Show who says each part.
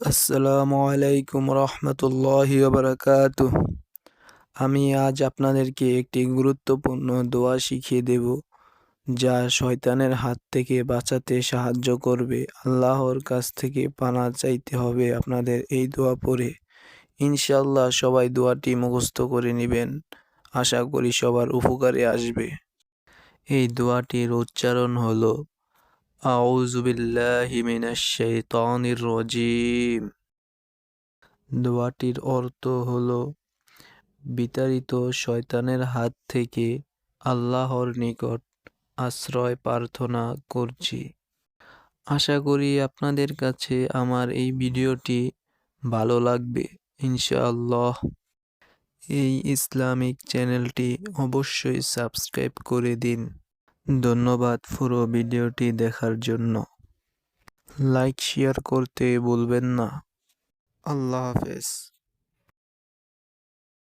Speaker 1: আসসালামু আলাইকুম রহমতুল্লাহি বারাকাতু আমি আজ আপনাদেরকে একটি গুরুত্বপূর্ণ দোয়া শিখিয়ে দেব, যা শয়তানের হাত থেকে বাঁচাতে সাহায্য করবে। আল্লাহর কাছ থেকে পানা চাইতে হবে আপনাদের এই দোয়া পড়ে। ইনশাল্লাহ সবাই দোয়াটি মুখস্থ করে নেবেন। আশা করি সবার উপকারে আসবে। এই দোয়াটির উচ্চারণ হলো আউযু বিল্লাহি মিনাশ শাইতানির রাজিম দোয়াটির অর্থ হলো, বিতাড়িত শয়তানের হাত থেকে আল্লাহর নিকট আশ্রয় প্রার্থনা করছি। আশা করি আপনাদের কাছে আমার এই ভিডিওটি ভালো লাগবে, ইনশাআল্লাহ। এই ইসলামিক চ্যানেলটি অবশ্যই সাবস্ক্রাইব করে দিন। ধন্যবাদ পুরো ভিডিওটি দেখার জন্য। লাইক শেয়ার করতে ভুলবেন না। আল্লাহ হাফেজ।